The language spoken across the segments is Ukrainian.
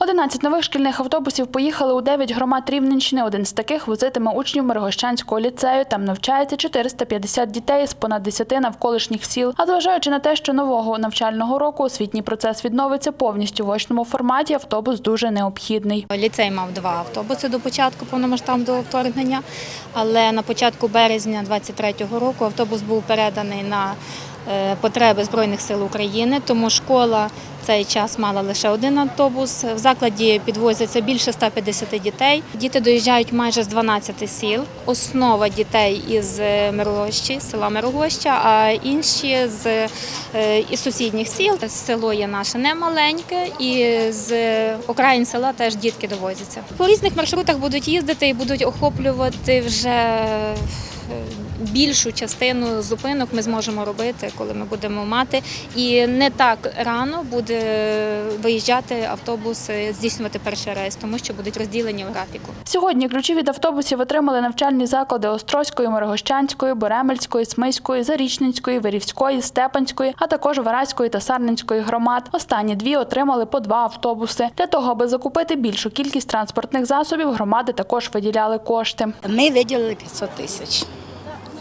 11 нових шкільних автобусів поїхали у 9 громад Рівненщини. Один з таких возитиме учнів Миргощанського ліцею. Там навчається 450 дітей з понад 10 навколишніх сіл. А зважаючи на те, що нового навчального року освітній процес відновиться повністю в очному форматі, автобус дуже необхідний. Ліцей мав два автобуси до початку повномасштабного вторгнення, але на початку березня 23-го року автобус був переданий на е, потреби Збройних сил України, тому школа цей час мала лише один автобус. В закладі підвозяться більше 150 дітей. Діти доїжджають майже з 12 сіл. Основа дітей із е, Мирогощі, села Мирогоща, а інші з е, із сусідніх сіл. Село є наше немаленьке, і з окраїн села теж дітки довозяться. По різних маршрутах будуть їздити і будуть охоплювати вже е, більшу частину зупинок ми зможемо робити, коли ми будемо мати. І не так рано буде виїжджати автобус, е, здійснювати перший рейс, тому що будуть розділені в графіку. Сьогодні ключі від автобусів отримали навчальні заклади Острозької, Миргощанської, Боремельської, Смиської, Зарічненської, Вирівської, Степанської, а також Вараської та Сарненської громад. Останні дві отримали по два автобуси. Для того, аби закупити більшу кількість транспортних засобів, громади також виділяли кошти. Ми виділили 500 тисяч.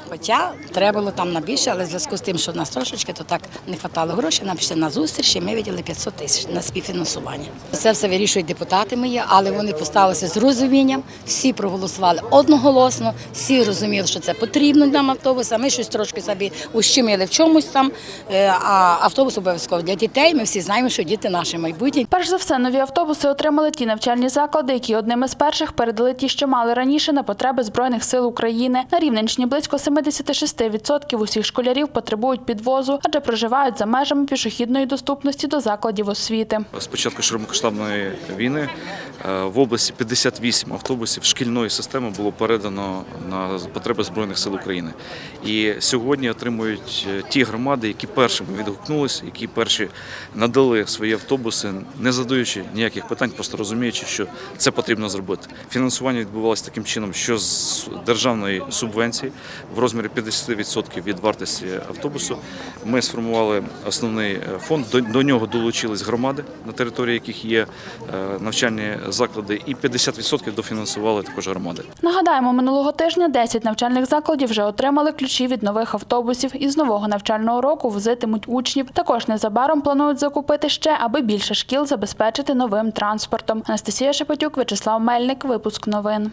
Хоча треба було там на більше, але в зв'язку з тим, що в нас трошечки, то так не вистачало грошей, нам пішли на зустріч, і ми виділили 500 тисяч на співфінансування. Це все вирішують депутати мої, але вони поставилися з розумінням, всі проголосували одноголосно, всі розуміли, що це потрібно нам автобуса. Ми щось трошки собі ущемили в чомусь там, е, а автобус обов'язково для дітей. Ми всі знаємо, що діти наші майбутнє. Перш за все, нові автобуси отримали ті навчальні заклади, які одними з перших передали ті, що мали раніше на потреби збройних сил України. На Рівненщині близько 76% усіх школярів потребують підвозу, адже проживають за межами пішохідної доступності до закладів освіти. З початку широкомасштабної війни е, в області 58 автобусів шкільної системи було передано на потреби Збройних сил України. І сьогодні отримують е, ті громади, які першими відгукнулись, які перші надали свої автобуси, не задаючи ніяких питань, просто розуміючи, що це потрібно зробити. Фінансування відбувалося таким чином, що з державної субвенції в розмірі 50% від вартості автобусу ми сформували основний е, фонд. До, нього долучились громади, на території яких є е, навчальні заклади, і 50% дофінансували також громади. Нагадаємо, минулого тижня 10 навчальних закладів вже отримали ключі від нових автобусів і з нового навчального року возитимуть учнів. Також незабаром планують закупити ще, аби більше шкіл забезпечити новим транспортом. Анастасія Шепетюк, Вячеслав Мельник, випуск новин.